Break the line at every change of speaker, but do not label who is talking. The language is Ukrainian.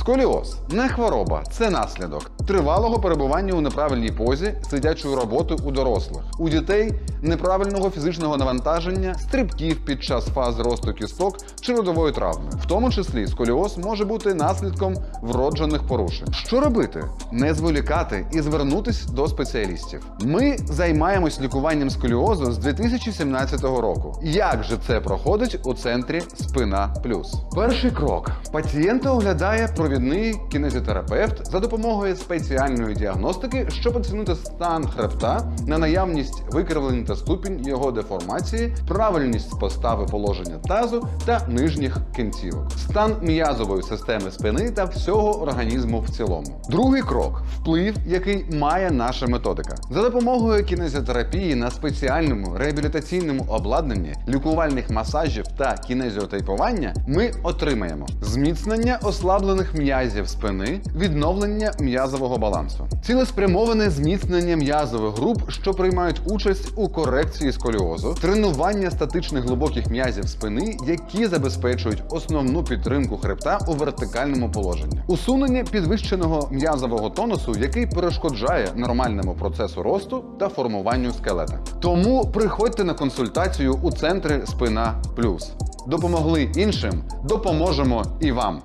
Сколіоз. Не хвороба, це наслідок тривалого перебування у неправильній позі сидячої роботи у дорослих, у дітей неправильного фізичного навантаження, стрибків під час фаз росту кісток чи родової травми. В тому числі сколіоз може бути наслідком вроджених порушень. Що робити? Не зволікати і звернутись до спеціалістів. Ми займаємось лікуванням сколіозу з 2017 року. Як же це проходить у центрі Спина Плюс? Перший крок: пацієнта оглядає провідний кінезітерапевт за допомогою спеціальної діагностики, щоб оцінити стан хребта на наявність викривлень та ступінь його деформації, правильність постави положення тазу та нижніх кінцівок, стан м'язової системи спини та всього організму в цілому. Другий крок вплив, який має наша методика. За допомогою кінезіотерапії на спеціальному реабілітаційному обладнанні, лікувальних масажів та кінезіотейпування ми отримаємо зміцнення ослаблених м'язів спини, відновлення м'язового балансу, цілеспрямоване зміцнення м'язових груп, що приймають участь у корекції сколіозу, тренування статичних глибоких м'язів спини, які забезпечують основну підтримку хребта у вертикальному положенні, усунення підвищеного м'язового тонусу, який перешкоджає нормальному процесу росту та формуванню скелета. Тому приходьте на консультацію у центри Спина Плюс. Допомогли іншим, допоможемо і вам.